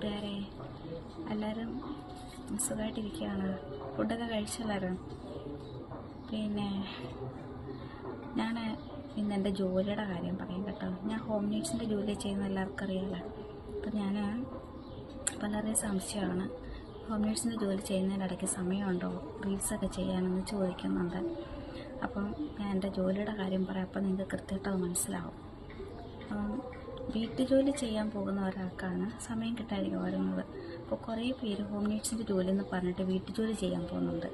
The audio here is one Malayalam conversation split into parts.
കൂട്ടുകാരെ എല്ലാവരും സുഖമായിട്ടിരിക്കുകയാണ്. ഫുഡൊക്കെ കഴിച്ചെല്ലാവരും പിന്നെ ഞാൻ ഇന്ന് എന്റെ ജോലിയുടെ കാര്യം പറയും കേട്ടോ. ഞാൻ ഹോം നീഡ്സിന്റെ ജോലി ചെയ്യുന്ന എല്ലാവർക്കും അറിയാമല്ലോ അപ്പം ഞാൻ വളരെ സംശയമാണ് ഹോം നീഡ്സിന്റെ ജോലി ചെയ്യുന്നതിനിടയ്ക്ക് സമയമുണ്ടോ? റീൽസൊക്കെ ചെയ്യാനെന്ന് ചോദിക്കുന്നുണ്ട്. അപ്പം ഞാൻ എന്റെ ജോലിയുടെ കാര്യം പറയാം അപ്പം നിങ്ങൾക്ക് കൃത്യമായിട്ട് അത് മനസ്സിലാവും. അപ്പം വീട്ടു ജോലി ചെയ്യാൻ പോകുന്ന ഒരാൾക്കാണ് സമയം കിട്ടാതിരിക്കും വരുന്നത് അപ്പോൾ കുറേ പേര് ഹോം നീഡ്സിന്റെ ജോലി എന്ന് പറഞ്ഞിട്ട് വീട്ടു ജോലി ചെയ്യാൻ പോകുന്നുണ്ട്.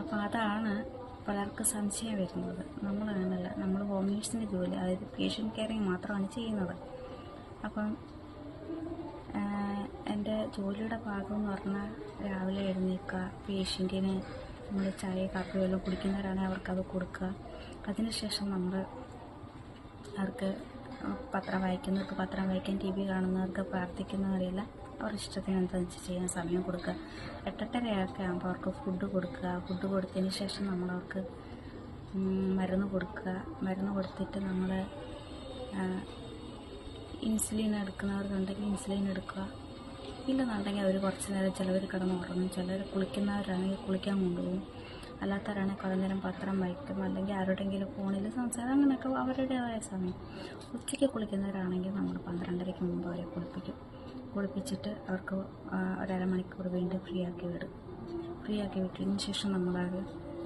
അപ്പോൾ അതാണ് പലർക്കും സംശയം വരുന്നത്. നമ്മളാണല്ല നമ്മൾ ഹോം നീഡ്സിന്റെ ജോലി അതായത് പേഷ്യന്റ് കെയറിങ് മാത്രമാണ് ചെയ്യുന്നത്. അപ്പം എന്റെ ജോലിയുടെ ഭാഗം എന്ന് പറഞ്ഞാൽ രാവിലെ എഴുന്നേൽക്കുക പേഷ്യന്റിന് നമ്മൾ ചായ കാപ്പി വെള്ളം കുടിക്കുന്നവരാണെങ്കിൽ അവർക്കത് കൊടുക്കുക. അതിനുശേഷം നമ്മൾ അവർക്ക് പത്രം വായിക്കുന്നവർക്ക് പത്രം വായിക്കാൻ ടി വി കാണുന്നവർക്ക് പ്രാർത്ഥിക്കുന്നവരെല്ലാം അവർ ഇഷ്ടത്തിനനുസരിച്ച് ചെയ്യാൻ സമയം കൊടുക്കുക. എട്ടെട്ടരയൊക്കെ ആകുമ്പോൾ അവർക്ക് ഫുഡ് കൊടുക്കുക. ഫുഡ് കൊടുത്തതിന് ശേഷം നമ്മളവർക്ക് മരുന്ന് കൊടുക്കുക. മരുന്ന് കൊടുത്തിട്ട് നമ്മൾ ഇൻസുലിൻ എടുക്കുന്നവർക്കുണ്ടെങ്കിൽ ഇൻസുലിൻ എടുക്കുക. ഇല്ലെന്നുണ്ടെങ്കിൽ അവർ കുറച്ച് നേരം ചിലവർ കിടന്ന് ഉറങ്ങും. ചിലർ കുളിക്കുന്നവരാണെങ്കിൽ കുളിക്കാൻ കൊണ്ടുപോകും. അല്ലാത്തവരാണെങ്കിൽ കുറേ നേരം പത്രം വായിക്കും അല്ലെങ്കിൽ ആരോടെങ്കിലും ഫോണിൽ സംസാരം അങ്ങനെയൊക്കെ അവരുടേതായ സമയം. ഉച്ചയ്ക്ക് കുളിക്കുന്നവരാണെങ്കിൽ നമ്മൾ പന്ത്രണ്ടരയ്ക്ക് മുമ്പ് അവരെ കുളിപ്പിക്കും. കുളിപ്പിച്ചിട്ട് അവർക്ക് ഒരു അരമണിക്കൂർ വീണ്ടും ഫ്രീ ആക്കി വിടും. ഫ്രീ ആക്കി വിട്ടതിന് ശേഷം നമ്മളത്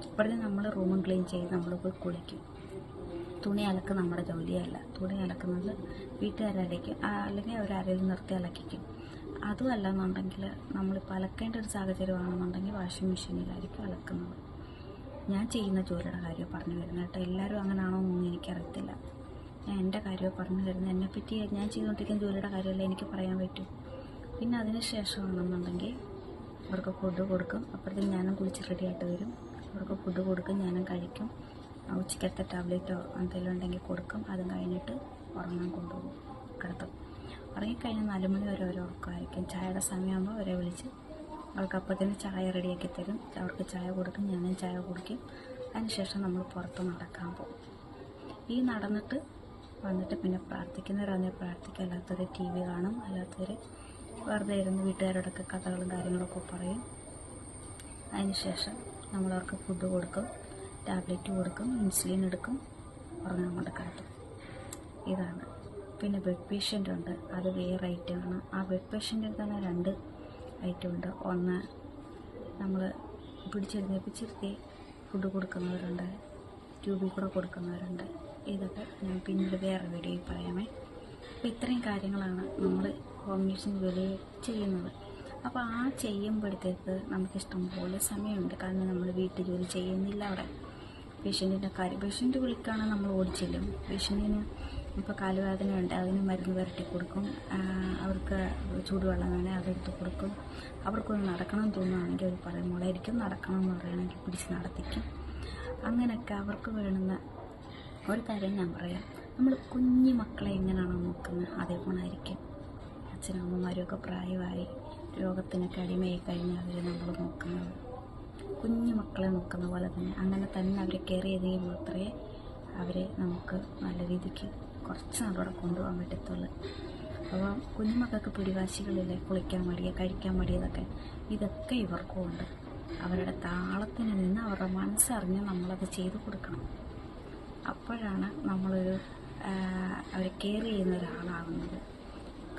ഇപ്പോഴത്തെ നമ്മൾ റൂമും ക്ലീൻ ചെയ്ത് നമ്മൾ പോയി കുളിക്കും. തുണി അലക്ക് നമ്മുടെ ജോലിയല്ല. തുണി അലക്കുന്നത് വീട്ടുകാരലയ്ക്കും അല്ലെങ്കിൽ അവരാരെങ്കിലും നിർത്തി അലക്കിക്കും. അതുമല്ല എന്നുണ്ടെങ്കിൽ നമ്മളിപ്പോൾ അലക്കേണ്ട ഒരു സാഹചര്യമാണെന്നുണ്ടെങ്കിൽ വാഷിംഗ് മെഷീനിലായിരിക്കും അലക്കുന്നത്. ഞാൻ ചെയ്യുന്ന ജോലിയുടെ കാര്യം പറഞ്ഞു വരുന്നത് കേട്ടോ. എല്ലാവരും അങ്ങനെയാണോ എന്നൊന്നും എനിക്കറിയത്തില്ല. ഞാൻ എന്റെ കാര്യം പറഞ്ഞു തരുന്നത്? എന്നെപ്പറ്റി ഞാൻ ചെയ്തുകൊണ്ടിരിക്കുന്ന ജോലിയുടെ കാര്യമല്ലേ എനിക്ക് പറയാൻ പറ്റും? പിന്നെ അതിന് ശേഷമാണെന്നുണ്ടെങ്കിൽ അവർക്ക് ഫുഡ് കൊടുക്കും. അപ്പോഴത്തേക്കും ഞാനും കുളിച്ച് റെഡിയായിട്ട് വരും. അവർക്ക് ഫുഡ് കൊടുക്കും ഞാനും കഴിക്കും. ഉച്ചക്കത്തെ ടാബ്ലറ്റോ എന്തെങ്കിലും ഉണ്ടെങ്കിൽ കൊടുക്കും. അതും കഴിഞ്ഞിട്ട് ഉറങ്ങാൻ കൊണ്ടുപോകും. കിടത്തും. ഉറങ്ങിക്കഴിഞ്ഞാൽ നാല് മണി വരെ ഒരു ഉറക്കമായിരിക്കും. ചായയുടെ സമയമാകുമ്പോൾ അവരെ വിളിച്ച് അവർക്ക് തന്നെ ചായ റെഡിയാക്കി തരും. അവർക്ക് ചായ കൊടുക്കും ഞാനും ചായ കുടിക്കും. അതിനുശേഷം നമ്മൾ പുറത്ത് നടക്കാൻ പോകും. ഈ നടന്നിട്ട് വന്നിട്ട് പിന്നെ പ്രാർത്ഥിക്കുന്നവരാണെങ്കിൽ പ്രാർത്ഥിക്കുക അല്ലാത്തവർ ടി വി കാണും. അല്ലാത്തവർ വെറുതെ ഇരുന്ന് വീട്ടുകാരോടൊക്കെ കഥകളും കാര്യങ്ങളൊക്കെ പറയും. അതിനുശേഷം നമ്മൾ അവർക്ക് ഫുഡ് കൊടുക്കും ടാബ്ലറ്റ് കൊടുക്കും ഇൻസുലിൻ എടുക്കും ഉറങ്ങാൻ കൊണ്ട് കാട്ടും. ഇതാണ്. പിന്നെ ബെഡ് പേഷ്യന്റ് ഉണ്ട്. അത് വേറെ ഐറ്റമാണ് ആ ബെഡ് പേഷ്യന്റ് തന്നെ രണ്ട് ഐറ്റം ഉണ്ട് ഒന്ന് നമ്മൾ പിടിച്ചെഴുന്നേപ്പിച്ചിരുത്തി ഫുഡ് കൊടുക്കുന്നവരുണ്ട്. ട്യൂബിൽ കൂടെ കൊടുക്കുന്നവരുണ്ട്. ഇതൊക്കെ ഞാൻ പിന്നീട് വേറെ വീഡിയോയിൽ പറയാമേ. അപ്പോൾ ഇത്രയും കാര്യങ്ങളാണ് നമ്മൾ നേഴ്സിംഗ് ജോലി ചെയ്യുന്നത്. അപ്പോൾ ആ ചെയ്യുമ്പോഴത്തേക്ക് നമുക്ക് ഇഷ്ടംപോലെ സമയമുണ്ട്. കാരണം നമ്മൾ വീട്ടിൽ ജോലി ചെയ്യുന്നില്ല അവിടെ. പേഷ്യന്റിന്റെ കാര്യം പേഷ്യന്റ് വിളിക്കുകയാണെങ്കിൽ നമ്മൾ ഓടിച്ചെല്ലും. പേഷ്യന്റിന് ഇപ്പോൾ കാലുവേദന ഉണ്ട് അതിന് മരുന്ന് പുരട്ടി കൊടുക്കും. അവർക്ക് ചൂടുവെള്ളം വേണേൽ അതെടുത്ത് കൊടുക്കും. അവർക്കൊന്ന് നടക്കണം തോന്നുകയാണെങ്കിൽ അവർ പറയും മുളയിരിക്കും നടക്കണം എന്ന് പറയുകയാണെങ്കിൽ പിടിച്ച് നടത്തിക്കും. അങ്ങനെയൊക്കെ അവർക്ക് വേണ്ടുന്ന ഒരു കാര്യം ഞാൻ പറയാം. നമ്മൾ കുഞ്ഞു മക്കളെ എങ്ങനെയാണോ നോക്കുന്നത് അതേപോണായിരിക്കും അച്ഛനമ്മമാരൊക്കെ പ്രായമായി രോഗത്തിനൊക്കെ അടിമയായി കഴിഞ്ഞാൽ അവർ നമ്മൾ നോക്കുന്നത്. കുഞ്ഞു മക്കളെ നോക്കുന്ന പോലെ തന്നെ അങ്ങനെ തന്നെ അവരെ കെയർ ചെയ്തെങ്കിൽ മാത്രമേ അവരെ നമുക്ക് നല്ല രീതിക്ക് കുറച്ച് അവിടെ കൊണ്ടുപോകാൻ പറ്റത്തുള്ളൂ. അപ്പോൾ കുഞ്ഞുമക്കൾക്ക് പിടിവാശികളില്ലേ കുളിക്കാൻ മടിയ കഴിക്കാൻ മടിയതൊക്കെ ഇതൊക്കെ. ഇവർക്കും ഉണ്ട് അവരുടെ താളത്തിന് നിന്ന് അവരുടെ മനസ്സറിഞ്ഞ് നമ്മളത് ചെയ്തു കൊടുക്കണം. അപ്പോഴാണ് നമ്മളൊരു അവരെ കെയർ ചെയ്യുന്ന ഒരാളാകുന്നത്.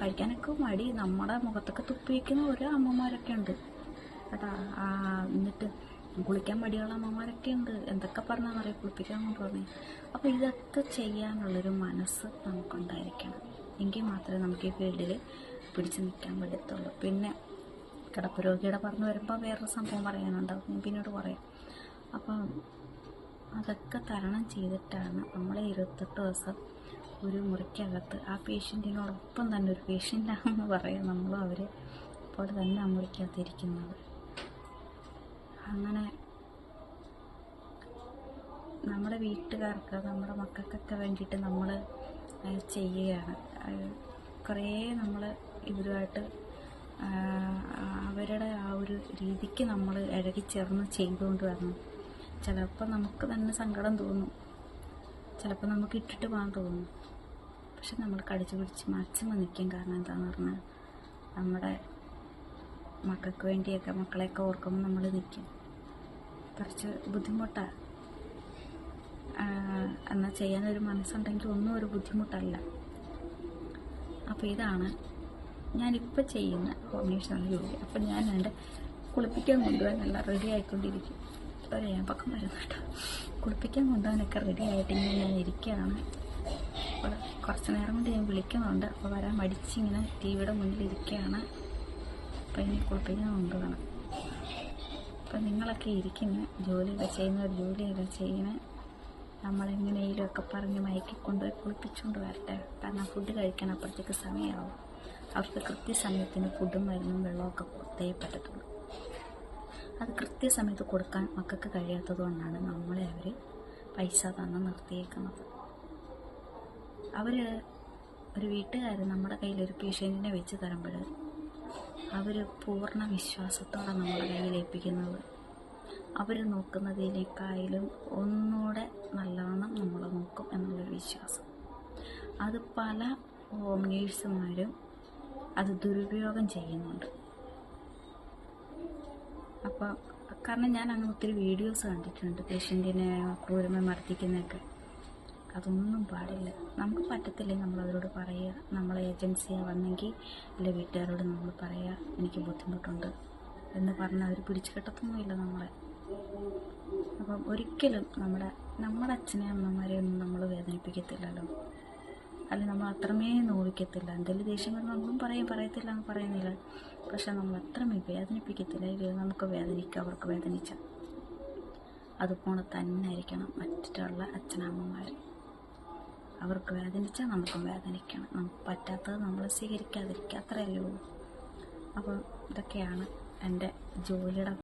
കഴിക്കാനൊക്കെ മടി. നമ്മുടെ മുഖത്തൊക്കെ തുപ്പി വയ്ക്കുന്ന ഓരോ അമ്മമാരൊക്കെ ഉണ്ട് കേട്ടോ എന്നിട്ട് കുളിക്കാൻ മടിയുള്ള അമ്മമാരൊക്കെ ഉണ്ട്. എന്തൊക്കെ പറഞ്ഞാൽ അറിയാം കുളിപ്പിക്കാൻ കൊണ്ടുപോകുന്നേ അപ്പോൾ ഇതൊക്കെ ചെയ്യാനുള്ളൊരു മനസ്സ് നമുക്കുണ്ടായിരിക്കണം. എങ്കിൽ മാത്രമേ നമുക്ക് ഈ ഫീൽഡിൽ പിടിച്ചു നിൽക്കാൻ പറ്റത്തുള്ളൂ. പിന്നെ കിടപ്പ് രോഗിയുടെ പറഞ്ഞു വരുമ്പോൾ വേറൊരു സംഭവം പറയാനുണ്ടാവും. ഞാൻ പിന്നീട് പറയാം. അപ്പം അതൊക്കെ തരണം ചെയ്തിട്ടാണ് നമ്മൾ ഇരുപത്തെട്ട് ദിവസം ഒരു മുറിക്കകത്ത് ആ പേഷ്യന്റിനോടൊപ്പം തന്നെ ഒരു പേഷ്യന്റാണെന്ന് പറയാം നമ്മളും അവർ അപ്പോൾ തന്നെ ആ മുറിക്കകത്തിരിക്കുന്നത് അങ്ങനെ നമ്മുടെ വീട്ടുകാർക്ക് നമ്മുടെ മക്കൾക്കൊക്കെ വേണ്ടിയിട്ട് നമ്മൾ ചെയ്യുകയാണ്. കുറേ നമ്മൾ ഇവരുമായിട്ട് അവരുടെ ആ ഒരു രീതിക്ക് നമ്മൾ ഇഴകിച്ചേർന്ന് ചെയ്തുകൊണ്ട് വരണം. ചിലപ്പോൾ നമുക്ക് തന്നെ സങ്കടം തോന്നും. ചിലപ്പോൾ നമുക്ക് ഇട്ടിട്ട് പോകാൻ തോന്നും. പക്ഷെ നമ്മൾ കടിച്ചു പിടിച്ച് മാക്സിമം നിൽക്കും. കാരണം എന്താണെന്ന് പറഞ്ഞാൽ നമ്മുടെ മക്കൾക്ക് വേണ്ടിയൊക്കെ മക്കളെയൊക്കെ ഓർക്കുമ്പോൾ നമ്മൾ നിൽക്കും. കുറച്ച് ബുദ്ധിമുട്ടാണ് എന്നാൽ ചെയ്യാനൊരു മനസ്സുണ്ടെങ്കിൽ ഒന്നും ഒരു ബുദ്ധിമുട്ടല്ല. അപ്പോൾ ഇതാണ് ഞാനിപ്പോൾ ചെയ്യുന്ന കോമ്പിനേഷൻ ജോലി. അപ്പം ഞാൻ എന്റെ കുളിപ്പിക്കാൻ കൊണ്ടുപോകാൻ നല്ല റെഡി ആയിക്കൊണ്ടിരിക്കും. ഒരു ഏമ്പക്കം വരുന്നു കേട്ടോ. കുളിപ്പിക്കാൻ കൊണ്ടുപോകാനൊക്കെ റെഡി ആയിട്ട് ഇങ്ങനെ ഞാൻ ഇരിക്കുകയാണ്. അപ്പോൾ കുറച്ച് നേരം കൊണ്ട് ഞാൻ വിളിക്കുന്നുണ്ട്. അപ്പോൾ വരാൻ മടിച്ചിങ്ങനെ ടി വിയുടെ മുന്നിൽ ഇരിക്കുകയാണ്. അപ്പോൾ ഇനി കുളിപ്പിക്കാൻ കൊണ്ടുപോകണം. അപ്പോൾ നിങ്ങളൊക്കെ ഇരിക്കുന്ന ജോലിയൊക്കെ ചെയ്യുന്നവർ ജോലിയൊക്കെ നമ്മളെങ്ങനെയും ഒക്കെ പറഞ്ഞ് മയക്കി കൊണ്ടുപോയി കുളിപ്പിച്ചുകൊണ്ട് വരട്ടെ. കാരണം ഫുഡ് കഴിക്കാൻ അപ്പുറത്തേക്ക് സമയമാവും അവർക്ക് കൃത്യസമയത്തിന് ഫുഡും മരുന്നും വെള്ളമൊക്കെ കൊടുത്തേ പറ്റത്തുള്ളൂ. അത് കൃത്യസമയത്ത് കൊടുക്കാൻ മക്കൾക്ക് കഴിയാത്തത് കൊണ്ടാണ് നമ്മളെ അവർ പൈസ തന്ന് നിർത്തിയേക്കുന്നത്. അവർ ഒരു വീട്ടുകാർ നമ്മുടെ കയ്യിൽ ഒരു പേഷ്യന്റിനെ വെച്ച് തരുമ്പോൾ അവർ പൂർണ വിശ്വാസത്തോടെ നമ്മുടെ കയ്യിൽ ഏൽപ്പിക്കുന്നത്. അവർ നോക്കുന്നതിനേക്കായാലും ഒന്നുകൂടെ നല്ലവണ്ണം നമ്മൾ നോക്കും എന്നുള്ളൊരു വിശ്വാസം. അത് പല ഹോം നേഴ്സുമാരും അത് ദുരുപയോഗം ചെയ്യുന്നുണ്ട്. അപ്പോൾ കാരണം ഞാൻ അങ്ങനെ ഒത്തിരി വീഡിയോസ് കണ്ടിട്ടുണ്ട്. പേഷ്യന്റിനെ ക്രൂരമായി മർദ്ദിക്കുന്നതൊക്കെ. അതൊന്നും പാടില്ല. നമുക്ക് പറ്റത്തില്ലേ നമ്മൾ അവരോട് പറയുക നമ്മളെ ഏജൻസിയാണ് വന്നെങ്കിൽ അല്ലെ വീട്ടുകാരോട് നമ്മൾ പറയുക എനിക്ക് ബുദ്ധിമുട്ടുണ്ട് എന്ന് പറഞ്ഞാൽ അവർ പിടിച്ചു കെട്ടത്തൊന്നുമില്ല നമ്മളെ. അപ്പം ഒരിക്കലും നമ്മുടെ നമ്മുടെ അച്ഛനെ അമ്മമാരെ ഒന്നും നമ്മൾ വേദനിപ്പിക്കത്തില്ലല്ലോ. അല്ലെ നമ്മൾ അത്രമേ നോവിക്കത്തില്ല. എന്തെങ്കിലും ദേഷ്യം വരുമ്പോൾ നമ്മളും പറയും പറയത്തില്ല എന്ന് പറയുന്നില്ല. പക്ഷെ നമ്മൾ അത്രമേ വേദനിപ്പിക്കത്തില്ല. ഇത് നമുക്ക് വേദനിക്കുക അവർക്ക് വേദനിച്ച അതുപോലെ തന്നെ ആയിരിക്കണം മറ്റുള്ള അച്ഛനമ്മമാർ അവർക്ക് വേദനിച്ചാൽ നമുക്കും വേദനിക്കണം. നമുക്ക് പറ്റാത്തത് നമ്മൾ സ്വീകരിക്കാതിരിക്കുക. അത്രയല്ലേ ഉള്ളൂ. അപ്പം ഇതൊക്കെയാണ് എന്റെ ജോലിയുടെ